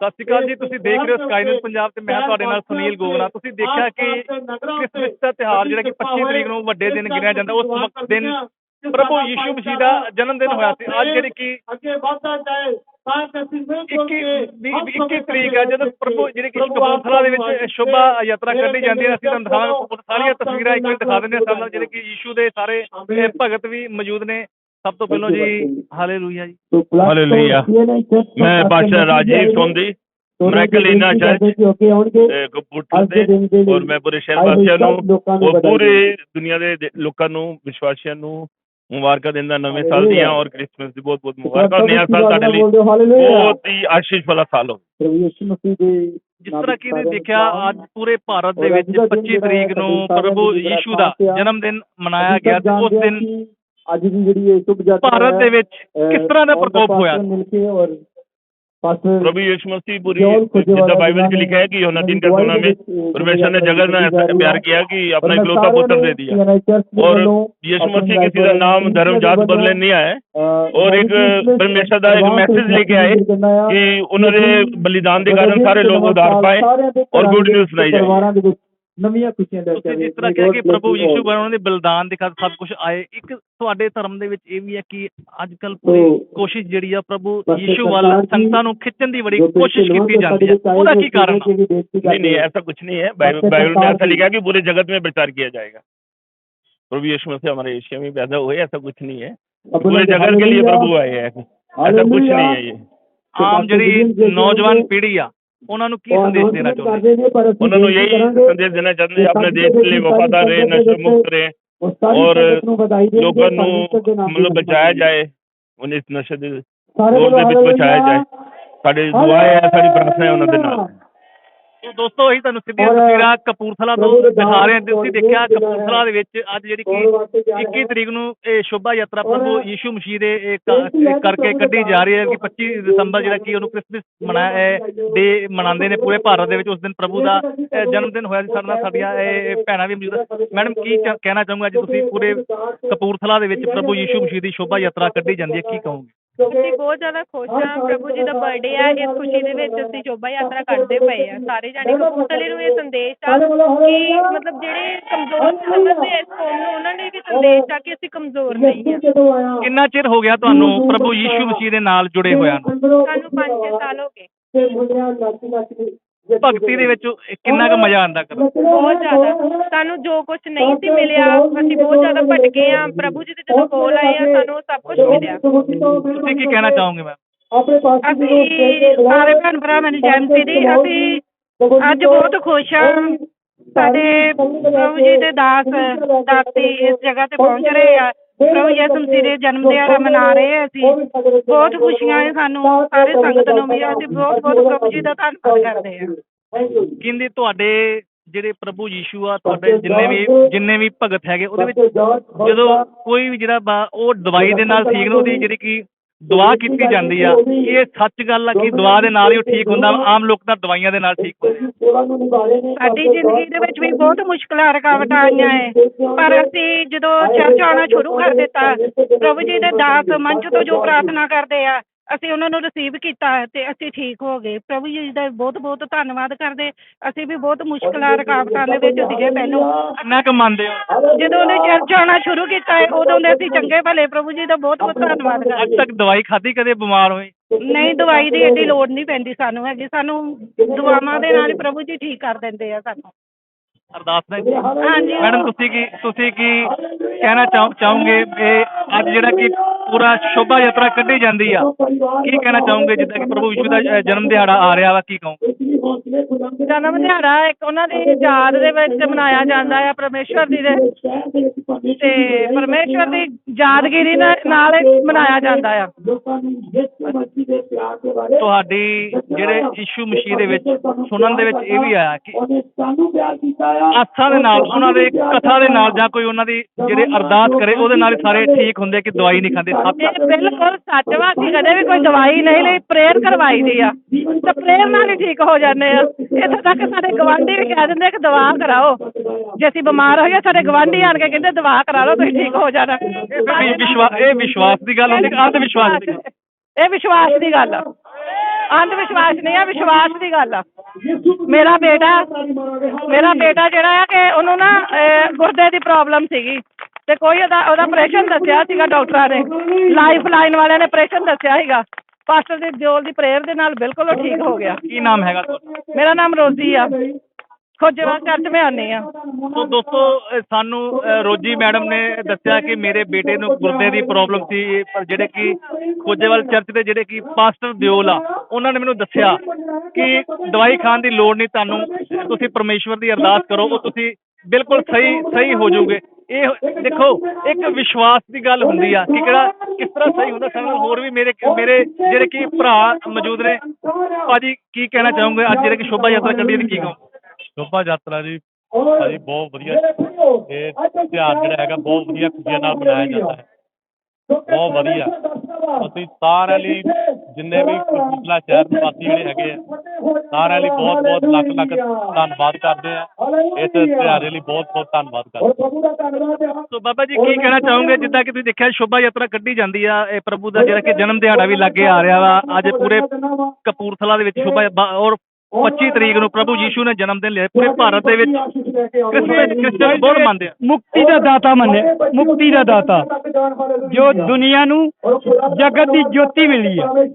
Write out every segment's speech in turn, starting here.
ਸਤਿ ਸ਼੍ਰੀ ਅਕਾਲ ਜੀ ਤੁਸੀਂ ਦੇਖ ਰਹੇ ਹੋ ਸਕਾਈ ਨਿਊਜ਼ ਪੰਜਾਬ ਤੇ ਮੈਂ ਤੁਹਾਡੇ ਨਾਲ ਸੁਨੀਲ ਗੋਗਨਾ ਤੁਸੀਂ ਦੇਖਿਆ ਕਿ ਕ੍ਰਿਸਮਸ ਦਾ ਤਿਉਹਾਰ ਜਿਹੜਾ ਕਿ 25 ਤਰੀਕ ਨੂੰ ਵੱਡੇ ਦਿਨ ਗਿਣਿਆ ਜਾਂਦਾ ਉਸ ਵਕਤ ਦਿਨ ਪ੍ਰਭੂ ਯੀਸ਼ੂ ਮਸੀਹ ਦਾ ਜਨਮ ਦਿਨ ਹੋਇਆ ਸੀ। ਅੱਜ ਜਿਹੜੀ ਕਿ ਅੱਗੇ ਵਧਦਾ ਜਾਏ ਤਾਂ ਕਿ ਅਸੀਂ ਮਿਲ ਜੁਲ 21 ਕੇ ਵੀਹ- 21 ਤਰੀਕ ਹੈ ਜਦੋਂ ਪ੍ਰਭੂ ਜਿਹੜੀ ਕਿ ਕਪੂਰਥਲਾ ਦੇ ਵਿੱਚ ਸ਼ੋਭਾ ਯਾਤਰਾ ਕੱਢੀ ਜਾਂਦੀ ਹੈ ਅਸੀਂ ਤੁਹਾਨੂੰ ਦਿਖਾਵਾਂਗੇ। ਸਾਰੀਆਂ ਤਸਵੀਰਾਂ ਇੱਕ ਵਾਰ ਦਿਖਾ ਦਿੰਦੇ ਹਾਂ ਸਾਡੇ ਨਾਲ ਜਿਹੜੇ ਕਿ ਯੀਸ਼ੂ ਦੇ ਸਾਰੇ ਭਗਤ ਵੀ ਮੌਜੂਦ ਨੇ। ਸਭ ਤੋਂ ਪਹਿਲਾਂ ਜੀ ਹਾਲੇਲੂਇਆ ਜੀ। ਹਾਲੇਲੂਇਆ। ਮੈਂ ਬਾਦਸ਼ਾਹ ਰਾਜੀਵ ਸੋਂਦੀ ਮਰੈਕਲੀਨਾ ਚਰਚ ਅਹ ਕਪੂਰਥਲੇ ਦੇ ਔਰ ਮੈਂ ਪੂਰੇ ਸ਼ਹਿਰ ਵਾਸੀਆਂ ਨੂੰ ਔਰ ਪੂਰੇ ਦੁਨੀਆ ਦੇ ਲੋਕਾਂ ਨੂੰ ਵਿਸ਼ਵਾਸੀਆਂ ਨੂੰ ਮੁਬਾਰਕਾਂ ਦਿੰਦਾ ਨਵੇਂ ਸਾਲ ਦੀਆਂ ਔਰ ਕ੍ਰਿਸਮਸ ਦੀ ਬਹੁਤ ਬਹੁਤ ਮੁਬਾਰਕਾਂ। ਔਰ ਨਵਾਂ ਸਾਲ ਤੁਹਾਡੇ ਲਈ ਬਹੁਤ ਹੀ ਆਸ਼ੀਸ਼ ਵਾਲਾ ਸਾਲ ਹੋ ਜਿਸ ਤਰ੍ਹਾਂ ਕਿ ਤੁਸੀਂ ਦੇਖਿਆ ਅੱਜ ਪੂਰੇ ਭਾਰਤ ਦੇ ਵਿੱਚ 25 ਤਰੀਕ ਨੂੰ ਪ੍ਰਭੂ ਯੀਸ਼ੂ ਦਾ ਜਨਮ ਦਿਨ ਮਨਾਇਆ ਗਿਆ ਤੇ ਉਸ ਦਿਨ ਅੱਜ ਦੀ ਜਿਹੜੀ ਇਹ ਸ਼ੁਭ ਯਾਤਰਾ ਭਾਰਤ ਦੇ ਵਿੱਚ ਹੈ, ਕਿਸ ਤਰ੍ਹਾਂ ਦਾ ਔਰ ਪ੍ਰਕੋਪ ਹੋਇਆ ਪਾਸਟਰ ਮਿਲ ਕੇ ਔਰ ਪਾਸਟਰ प्रभु यीशु मसीह पूरी जितना बाइबल में लिखा है कि योना तीन का सोना में परमेश्वर ने जगत में ऐसा प्यार किया कि अपना इकलौता पुत्र दे दिया और यीशु मसीह किसी का नाम धर्म जात बदले नहीं आए और एक परमेश्वर का एक मैसेज लेके आए कि उन्होंने बलिदान के कारण सारे लोग उधार पाए और गुड न्यूज सुनाई जाए ਨਵੀਆਂ ਖੁਸ਼ੀਆਂ ਲੈ ਕੇ ਤੁਸੀਂ ਆਵੇ। ਜਿਸ ਤਰ੍ਹਾਂ ਕਿਹਾ ਕਿ ਪ੍ਰਭੂ ਯੀਸ਼ੂ ਬਣ ਉਹਨਾਂ ਦੇ ਬਲਿਦਾਨ ਦੇ ਖਾਤਰ ਸਭ ਕੁਝ ਆਏ ਇੱਕ ਤੁਹਾਡੇ ਧਰਮ ਦੇ ਵਿੱਚ ਇਹ ਵੀ ਹੈ ਕਿ ਅੱਜ ਕੱਲ ਪੂਰੀ ਕੋਸ਼ਿਸ਼ ਜਿਹੜੀ ਆ ਪ੍ਰਭੂ ਯੀਸ਼ੂ ਵੱਲ ਸੰਗਤਾਂ ਨੂੰ ਖਿੱਚਣ ਦੀ ਬੜੀ ਕੋਸ਼ਿਸ਼ ਕੀਤੀ ਜਾਂਦੀ ਹੈ ਉਹਦਾ ਕੀ ਕਾਰਨ ਆ नहीं नहीं ऐसा कुछ नहीं है बाइबल बाइबल में ऐसा लिखा है कि पूरे जगत में प्रचार किया जाएगा प्रभु यीशु मसीह हमारे एशिया में पैदा हुए ऐसा कुछ नहीं है पूरे जगत के लिए प्रभु आए हैं ऐसा कुछ नहीं है ये ਆਮ ਜਿਹੜੀ ਨੌਜਵਾਨ ਪੀੜ੍ਹੀ ਆ ਉਹਨਾਂ ਨੂੰ ਕੀ ਸੰਦੇਸ਼ ਦੇਣਾ ਚਾਹੁੰਦੇ? ਉਹਨਾਂ ਨੂੰ ਇਹੀ ਸੰਦੇਸ਼ ਦੇਣਾ ਚਾਹੁੰਦੇ ਆਪਣੇ ਦੇਸ਼ ਲਈ ਵਫਾਦਾਰ ਰਹੇ ਨਸ਼ਾ ਮੁਕਤ ਰਹੇ ਔਰ ਲੋਕਾਂ ਨੂੰ ਮਤਲਬ ਬਚਾਇਆ ਜਾਏ ਉਹਨਾਂ ਇਸ ਨਸ਼ੇ ਦੇ ਦੌਰ ਦੇ ਵਿੱਚ ਬਚਾਇਆ ਜਾਏ। ਸਾਡੀ ਦੁਆ ਹੈ ਸਾਡੀ ਪ੍ਰਾਰਥਨਾ ਹੈ ਉਹਨਾਂ ਦੇ ਨਾਲ। ਦੋਸਤੋ ਅਸੀਂ ਤੁਹਾਨੂੰ ਸਿੱਧੀਆਂ ਤਸਵੀਰਾਂ ਕਪੂਰਥਲਾ ਤੋਂ ਦਿਖਾ ਰਹੇ ਹਾਂ ਤੁਸੀਂ ਦੇਖਿਆ ਕਪੂਰਥਲਾ ਦੇ ਵਿੱਚ ਅੱਜ ਜਿਹੜੀ ਕਿ 21 ਤਰੀਕ ਨੂੰ ਇਹ ਸ਼ੋਭਾ ਯਾਤਰਾ ਪ੍ਰਭੂ ਯੀਸ਼ੂ ਮਸੀਹ ਦੇ ਕਰਕੇ ਕੱਢੀ ਜਾ ਰਹੀ ਹੈ ਕਿ 25 ਦਸੰਬਰ ਜਿਹੜਾ ਕਿ ਉਹਨੂੰ ਕ੍ਰਿਸਮਸ ਮਨਾਇਆ ਡੇ ਮਨਾਉਂਦੇ ਨੇ ਪੂਰੇ ਭਾਰਤ ਦੇ ਵਿੱਚ। ਉਸ ਦਿਨ ਪ੍ਰਭੂ ਦਾ ਜਨਮ ਦਿਨ ਹੋਇਆ ਸੀ ਸਾਡੇ ਨਾਲ ਸਾਡੀਆਂ ਇਹ ਭੈਣਾਂ ਵੀ ਮੌਜੂਦ। ਮੈਡਮ ਕੀ ਕਹਿਣਾ ਚਾਹੂੰਗਾ ਅੱਜ ਤੁਸੀਂ ਪੂਰੇ ਕਪੂਰਥਲਾ ਦੇ ਵਿੱਚ ਪ੍ਰਭੂ ਯੀਸ਼ੂ ਮਸੀਹ ਦੀ ਸ਼ੋਭਾ ਯਾਤਰਾ ਕੱਢੀ ਜਾਂਦੀ ਹੈ ਕੀ ਕਹੋਗੇ? ਅਸੀਂ ਬਹੁਤ ਜ਼ਿਆਦਾ ਖੁਸ਼ ਹਾਂ ਪ੍ਰਭੂ ਜੀ ਦਾ ਬਰਥਡੇ ਆ ਇਸ ਖੁਸ਼ੀ ਦੇ ਵਿੱਚ ਅਸੀਂ ਸ਼ੋਭਾ ਯਾਤਰਾ ਕਰਦੇ ਪਏ ਆ ਸਾਰੇ ਜਾਣੇ ਕਪੂਰਥਲੇ ਨੂੰ ਇਹ ਸੰਦੇਸ਼ ਆ ਕਿ ਮਤਲਬ ਜਿਹੜੇ ਕਮਜ਼ੋਰ ਸਮਝਦੇ ਆ ਇਸ ਕੌਮ ਨੂੰ ਉਹਨਾਂ ਨੇ ਵੀ ਸੰਦੇਸ਼ ਆ ਕਿ ਅਸੀਂ ਕਮਜ਼ੋਰ ਨਹੀਂ ਆ। ਕਿੰਨਾ ਚਿਰ ਹੋ ਗਿਆ ਤੁਹਾਨੂੰ ਪ੍ਰਭੂ ਯੀਸ਼ੂ ਮਸੀਹ ਦੇ ਨਾਲ ਜੁੜੇ ਹੋਇਆਂ ਨੂੰ? ਸਾਨੂੰ 5-6 ਸਾਲ ਹੋ ਗਏ। ਭਗਤੀ ਦੇ ਵਿੱਚ ਕਿੰਨਾ ਕੁ ਮਜ਼ਾ ਆਉਂਦਾ ਕਰ। ਬਹੁਤ ਜ਼ਿਆਦਾ। ਸਾਨੂੰ ਜੋ ਕੁਝ ਨਹੀਂ ਸੀ ਮਿਲਿਆ ਅਸੀਂ ਬਹੁਤ ਜ਼ਿਆਦਾ ਭਟਕੇ ਆ ਪ੍ਰਭੂ ਜੀ ਦੇ ਜਦੋਂ ਕੋਲ ਆਏ ਆ ਸਾਨੂੰ ਸਭ ਕੁਝ ਮਿਲਿਆ। ਤੁਸੀਂ ਕੀ ਕਹਿਣਾ ਚਾਹੋਗੇ ਮੈਮ ਅਸੀਂ ਸਾਰੇ ਭੈਣ ਭਰਾਵਾਂ ਦੀ ਜੈਮਸੀ ਦੀ ਅਸੀਂ ਅੱਜ ਬਹੁਤ ਖੁਸ਼ ਹਾਂ। ਸਾਡੇ ਪ੍ਰਭੂ ਜੀ ਦੇ ਦਾਸ ਦਾਸੀ ਇਸ ਜਗ੍ਹਾ ਤੇ ਪਹੁੰਚ ਰਹੇ ਆ। ਪ੍ਰਭੂ ਯਿਸੂ ਮਸੀਹ ਦੇ ਜਨਮ ਦਿਹਾੜਾ ਮਨਾ ਰਹੇ ਆ ਅਸੀਂ। ਬਹੁਤ ਖੁਸ਼ੀਆਂ ਹੈ ਸਾਨੂੰ ਸਾਰੇ ਸੰਗਤ ਨੂੰ ਵੀ ਅਸੀਂ ਬਹੁਤ ਬਹੁਤ ਪ੍ਰਭੂ ਜੀ ਦਾ ਧੰਨਵਾਦ ਕਰਦੇ ਹਾਂ ਕਹਿੰਦੇ ਤੁਹਾਡੇ ਜਿਹੜੇ ਪ੍ਰਭੂ ਯੀਸ਼ੂ ਆ ਤੁਹਾਡੇ ਜਿੰਨੇ ਵੀ ਜਿੰਨੇ ਵੀ ਭਗਤ ਹੈਗੇ ਉਹਦੇ ਵਿੱਚ ਜਦੋਂ ਕੋਈ ਵੀ ਜਿਹੜਾ ਉਹ ਦਵਾਈ ਦੇ ਨਾਲ ਠੀਕ ਨਾ ਉਹਦੀ ਜਿਹੜੀ ਕਿ ਦੁਆ ਕੀਤੀ ਜਾਂਦੀ ਆ ਇਹ ਸੱਚ ਗੱਲ ਆ ਕਿ ਦੁਆ ਦੇ ਨਾਲ ਹੀ ਉਹ ਠੀਕ ਹੁੰਦਾ, ਆਮ ਲੋਕ ਤਾਂ ਦਵਾਈਆਂ ਦੇ ਨਾਲ ਠੀਕ ਹੁੰਦੇ ਆ। ਸਾਡੀ ਜ਼ਿੰਦਗੀ ਦੇ ਵਿੱਚ ਵੀ ਬਹੁਤ ਮੁਸ਼ਕਲਾਂ, ਰੁਕਾਵਟਾਂ ਆਈਆਂ ਹੈ ਪਰ ਅਸੀਂ ਜਦੋਂ ਚਰਚ ਆਉਣਾ ਸ਼ੁਰੂ ਕਰ ਦਿੱਤਾ, ਪ੍ਰਭੂ ਜੀ ਦੇ ਦਾਸ ਮੰਚ ਤੋਂ ਜੋ ਪ੍ਰਾਰਥਨਾ ਕਰਦੇ ਆ ਅਸੀਂ ਉਹਨਾਂ ਨੂੰ ਰਿਸੀਵ ਕੀਤਾ ਤੇ ਅਸੀਂ ਠੀਕ ਹੋ ਗਏ। ਪ੍ਰਭੂ ਜੀ ਦਾ ਬਹੁਤ ਬਹੁਤ ਧੰਨਵਾਦ ਕਰਦੇ। ਅਸੀਂ ਵੀ ਬਹੁਤ ਮੁਸ਼ਕਲਾਂ ਰੁਕਾਵਟਾਂ ਦੇ ਵਿੱਚ ਸੀਗੇ ਪਹਿਲੋਂ। ਕਿੰਨਾ ਕੁ ਮੰਨਦੇ ਹੋ? ਜਦੋਂ ਉਹਨੇ ਚਰਚ ਆਉਣਾ ਸ਼ੁਰੂ ਕੀਤਾ ਹੈ ਉਦੋਂ ਦੇ ਅਸੀਂ ਚੰਗੇ ਭਲੇ। ਪ੍ਰਭੂ ਜੀ ਦਾ ਬਹੁਤ ਬਹੁਤ ਧੰਨਵਾਦ ਅੱਜ ਕਰਦੇ। ਤੱਕ ਦਵਾਈ ਖਾਧੀ ਕਦੇ ਬਿਮਾਰ ਹੋਏ? ਨਹੀਂ ਦਵਾਈ ਦੀ ਏਡੀ ਲੋੜ ਨਹੀਂ ਪੈਂਦੀ ਸਾਨੂੰ ਹੈਗੀ। ਸਾਨੂੰ ਦੁਆਵਾਂ ਦੇ ਨਾਲ ਹੀ ਪ੍ਰਭੂ ਜੀ ਠੀਕ ਕਰ ਦਿੰਦੇ ਆ ਸਾਨੂੰ। ਅਰਦਾਸ ਨਾਲ ਹਾਂਜੀ। ਮੈਡਮ ਤੁਸੀਂ ਕੀ ਤੁਸੀਂ ਕੀ ਕਹਿਣਾ ਚਾਹੋ- ਚਾਹੋਗੇ? ਇਹ ਅੱਜ ਜਿਹੜਾ ਕਿ ਪੂਰਾ ਸ਼ੋਭਾ ਯਾਤਰਾ ਕੱਢੀ ਜਾਂਦੀ ਆ। ਕੀ ਕਹਿਣਾ ਚਾਹੋਗੇ? ਜਿੱਦਾਂ ਕਿ ਪ੍ਰਭੂ ਯਿਸੂ ਦਾ ਜਨਮ ਦਿਹਾੜਾ ਆ ਰਿਹਾ ਵਾ ਕੀ ਕਹੋਗੇ? ਜਨਮ ਦਿਹਾੜਾ ਇੱਕ ਉਹਨਾਂ ਦੀ ਯਾਦ ਦੇ ਵਿੱਚ ਮਨਾਇਆ ਜਾਂਦਾ ਹੈ ਪਰਮੇਸ਼ਵਰ ਦੀ ਦੇ। ਤੇ ਪਰਮੇਸ਼ਵਰ ਦੀ ਯਾਦਗਿਰੀ ਨਾਲ ਮਨਾਇਆ ਜਾਂਦਾ ਆ। ਤੁਹਾਡੀ ਜਿਹੜੇ ਯਿਸੂ ਮਸੀਹ ਦੇ ਵਿੱਚ ਸੁਣਨ ਦੇ ਵਿੱਚ ਇਹ ਵੀ ਆਇਆ ਕਿ ਆਸਾ ਦੇ ਨਾਲ ਉਹਨਾਂ ਦੇ ਕਥਾ ਦੇ ਨਾਲ ਜਾਂ ਕੋਈ ਉਹਨਾਂ ਦੀ ਜਿਹੜੇ ਅਰਦਾਸ ਕਰੇ ਉਹਦੇ ਨਾਲ ਸਾਰੇ ਠੀਕ ਹੁੰਦੇ ਕਿ ਦਵਾਈ ਨਹੀਂ ਖਾਂਦੇ। ਇਹ ਬਿਲਕੁਲ ਸੱਚ ਵਾ ਅਸੀਂ ਕਦੇ ਵੀ ਕੋਈ ਦਵਾਈ ਨਹੀਂ ਲਈ ਪ੍ਰੇਅਰ ਕਰਵਾਈ ਦੀ ਆ। ਤੇ ਪ੍ਰੇਅਰ ਨਾਲ ਹੀ ਠੀਕ ਹੋ ਜਾਂਦੇ ਆ। ਇੱਥੇ ਤੱਕ ਸਾਡੇ ਗਵਾਂਢੀ ਵੀ ਕਹਿ ਦਿੰਦੇ ਕਿ ਦਵਾ ਕਰਾਓ। ਜੇ ਅਸੀਂ ਬਿਮਾਰ ਹੋਈਏ ਸਾਡੇ ਗਵਾਂਢੀ ਆਣ ਕੇ ਕਹਿੰਦੇ ਦਵਾ ਕਰਾ ਲਓ ਤੁਸੀਂ ਠੀਕ ਹੋ ਜਾਣਾ। ਇਹ ਵਿਸ਼ਵਾਸ ਇਹ ਵਿਸ਼ਵਾਸ ਦੀ ਗੱਲ ਹੁੰਦੀ ਕਿ ਅੰਧ ਵਿਸ਼ਵਾਸ ਦੀ ਗੱਲ। ਇਹ ਵਿਸ਼ਵਾਸ ਦੀ ਗੱਲ ਆ। ਅੰਧ ਵਿਸ਼ਵਾਸ ਨਹੀਂ ਆ ਵਿਸ਼ਵਾਸ ਦੀ ਗੱਲ ਆ। ਮੇਰਾ ਬੇਟਾ ਮੇਰਾ ਬੇਟਾ ਜਿਹੜਾ ਆ ਕਿ ਉਹਨੂੰ ਨਾ ਗੁਰਦੇ ਦੀ ਪ੍ਰੋਬਲਮ ਸੀਗੀ। ਤੇ ਕੋਈ ਉਹਦਾ ਉਹਦਾ ਆਪਰੇਸ਼ਨ ਦੱਸਿਆ ਸੀਗਾ ਡਾਕਟਰਾਂ ਨੇ। ਲਾਈਫ ਲਾਈਨ ਵਾਲਿਆਂ ਨੇ ਆਪਰੇਸ਼ਨ ਦੱਸਿਆ ਸੀਗਾ। ਪਾਸਟਰ ਦੀ ਦਿਓਲ ਦੀ ਪ੍ਰੇਅਰ ਦੇ ਨਾਲ ਬਿਲਕੁਲ ਉਹ ਠੀਕ ਹੋ ਗਿਆ। ਕੀ ਨਾਮ ਹੈਗਾ ਤੁਹਾਡਾ? ਮੇਰਾ ਨਾਮ ਰੋਜ਼ੀ ਆ। ਖੋਜੇਵਾਲ ਚਰਚ ਮੈਂ ਆਉਂਦੀ ਆ। ਸੋ ਦੋਸਤੋ ਸਾਨੂੰ ਰੋਜੀ ਮੈਡਮ ਨੇ ਦੱਸਿਆ ਕਿ ਮੇਰੇ ਬੇਟੇ ਨੂੰ ਗੁਰਦੇ ਦੀ ਪ੍ਰੋਬਲਮ ਸੀ ਪਰ ਜਿਹੜੇ ਕਿ ਖੋਜੇਵਾਲ ਚਰਚ ਦੇ ਜਿਹੜੇ ਕਿ ਪਾਸਟਰ ਦਿਓਲ ਆ ਉਹਨਾਂ ਨੇ ਮੈਨੂੰ ਦੱਸਿਆ ਕਿ ਦਵਾਈ ਖਾਣ ਦੀ ਲੋੜ ਨਹੀਂ ਤੁਹਾਨੂੰ ਤੁਸੀਂ ਪਰਮੇਸ਼ਵਰ ਦੀ ਅਰਦਾਸ ਕਰੋ ਉਹ ਤੁਸੀਂ ਬਿਲਕੁਲ ਸਹੀ ਸਹੀ ਹੋ ਜਾਓਗੇ। ਇਹ ਦੇਖੋ ਇੱਕ ਵਿਸ਼ਵਾਸ ਦੀ ਗੱਲ ਹੁੰਦੀ ਆ ਕਿ ਕਿਹੜਾ ਕਿਸ ਤਰ੍ਹਾਂ ਸਹੀ ਹੁੰਦਾ ਸਾਡੇ ਨਾਲ ਹੋਰ ਵੀ ਮੇਰੇ ਮੇਰੇ ਜਿਹੜੇ ਕਿ ਭਰਾ ਮੌਜੂਦ ਨੇ ਭਾਜੀ ਕੀ ਕਹਿਣਾ ਚਾਹੋਗੇ? ਅੱਜ ਜਿਹੜੇ ਕਿ ਸ਼ੋਭਾ ਯਾਤਰਾ ਕੱਢੀ ਇਹਦੀ ਕੀ ਕਹੋ ਸ਼ੋਭਾ ਯਾਤਰਾ ਜੀ ਭਾਜੀ ਬਹੁਤ ਵਧੀਆ ਇਹ ਤਿਉਹਾਰ ਜਿਹੜਾ ਹੈਗਾ ਬਹੁਤ ਵਧੀਆ ਖੁਸ਼ੀਆਂ ਨਾਲ ਮਨਾਇਆ ਜਾਂਦਾ ਹੈ। ਬਹੁਤ ਵਧੀਆ। ਅਸੀਂ ਸਾਰਿਆਂ ਲਈ ਜਿੰਨੇ ਵੀ ਕਪੂਰਥਲਾ ਸ਼ਹਿਰ ਨਿਵਾਸੀ ਜਿਹੜੇ ਹੈਗੇ ਆ ਸਾਰਿਆਂ ਲਈ ਬਹੁਤ ਬਹੁਤ ਲੱਖ ਲੱਖ ਧੰਨਵਾਦ ਕਰਦੇ ਆ। ਇਸ ਤਿਉਹਾਰੇ ਲਈ ਬਹੁਤ ਬਹੁਤ ਧੰਨਵਾਦ ਕਰਦੇ ਹਾਂ। ਸੋ ਬਾਬਾ ਜੀ, ਕੀ ਕਹਿਣਾ ਚਾਹੋਗੇ? ਜਿੱਦਾਂ ਕਿ ਤੁਸੀਂ ਦੇਖਿਆ, ਸ਼ੋਭਾ ਯਾਤਰਾ ਕੱਢੀ ਜਾਂਦੀ ਆ, ਇਹ ਪ੍ਰਭੂ ਦਾ ਜਿਹੜਾ ਕਿ ਜਨਮ ਦਿਹਾੜਾ ਵੀ ਲੱਗੇ ਆ ਰਿਹਾ ਵਾ। ਅੱਜ ਪੂਰੇ ਕਪੂਰਥਲਾ ਦੇ ਵਿੱਚ ਸ਼ੋਭਾ ਔਰ 25 ਤਰੀਕ ਨੂੰ ਪ੍ਰਭੂ ਯੀਸ਼ੂ ਨੇ ਜਨਮ ਦਿਨ ਲਿਆ, ਪੂਰੇ ਭਾਰਤ ਦੇ ਵਿੱਚ ਕ੍ਰਿਸਮਸ ਕ੍ਰਿਸਚਨ ਬਹੁਤ ਮੰਨਦੇ ਆ। ਮੁਕਤੀ ਦਾ ਦਾਤਾ ਮੰਨੇ, ਮੁਕਤੀ ਦਾ ਦਾਤਾ। ਜੋ ਦੁਨੀਆ ਨੂੰ, ਜਗਤ ਦੀ ਜੋਤੀ ਮਿਲੀ ਆ।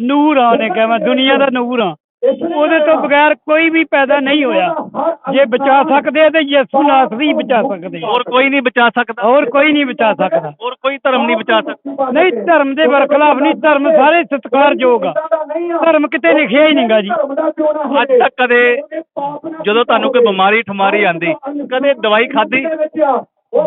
ਨੂਰ ਆ ਨੇ ਕਹਾਂ ਦੁਨੀਆ ਦਾ ਨੂਰ ਆ। ਉਹਦੇ ਤੋਂ ਬਗੈਰ ਕੋਈ ਵੀ ਪੈਦਾ ਨਹੀਂ ਹੋਇਆ। ਜੇ ਬਚਾ ਸਕਦੇ ਆ ਤੇ ਯਿਸੂ ਨਾਸਰੀ ਬਚਾ ਸਕਦੇ ਹੋਰ ਕੋਈ ਨਹੀਂ ਬਚਾ ਸਕਦਾ। ਹੋਰ ਕੋਈ ਨਹੀਂ ਬਚਾ ਸਕਦਾ। ਹੋਰ ਕੋਈ ਧਰਮ ਨਹੀਂ ਬਚਾ ਸਕਦਾ। ਨਹੀਂ ਧਰਮ ਦੇ ਬਰਖਲਾਫ ਨਹੀਂ ਧਰਮ ਸਾਰੇ ਸਤਿਕਾਰਯੋਗ ਆ। ਧਰਮ ਕਿਤੇ ਲਿਖਿਆ ਹੀ ਨਹੀਂਗਾ ਜੀ। ਅੱਜ ਤੱਕ ਕਦੇ ਜਦੋਂ ਤੁਹਾਨੂੰ ਕੋਈ ਬਿਮਾਰੀ ਠਮਾਰੀ ਆਂਦੀ ਕਦੇ ਦਵਾਈ ਖਾਧੀ?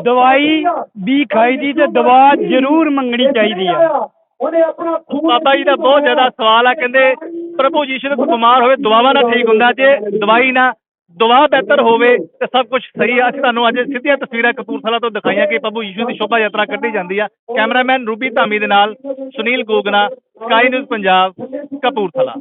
ਦਵਾਈ ਵੀ ਖਾਈ ਦੀ ਤੇ ਦਵਾ ਜ਼ਰੂਰ ਮੰਗਣੀ ਚਾਹੀਦੀ ਆ। ਬਾਬਾ ਜੀ ਦਾ ਬਹੁਤ ਜ਼ਿਆਦਾ ਸਵਾਲ ਆ ਕਹਿੰਦੇ ਪ੍ਰਭੂ ਯੀਸ਼ੂ ਨੂੰ ਕੋਈ ਬਿਮਾਰ ਹੋਵੇ ਦੁਆਵਾਂ ਨਾਲ ਠੀਕ ਹੁੰਦਾ ਜੇ ਦਵਾਈ ਨਾ ਦੁਆ ਬਿਹਤਰ ਹੋਵੇ ਤੇ ਸਭ ਕੁਝ ਸਹੀ ਆ। ਅਸੀਂ ਤੁਹਾਨੂੰ ਅੱਜ ਸਿੱਧੀਆਂ ਤਸਵੀਰਾਂ ਕਪੂਰਥਲਾ ਤੋਂ ਦਿਖਾਈਆਂ ਕਿ ਪ੍ਰਭੂ ਯੀਸ਼ੂ ਦੀ ਸ਼ੋਭਾ ਯਾਤਰਾ ਕੱਢੀ ਜਾਂਦੀ ਆ। ਕੈਮਰਾਮੈਨ ਰੂਬੀ ਧਾਮੀ ਦੇ ਨਾਲ ਸੁਨੀਲ ਗੋਗਨਾ ਸਕਾਈ ਨਿਊਜ਼ ਪੰਜਾਬ ਕਪੂਰਥਲਾ।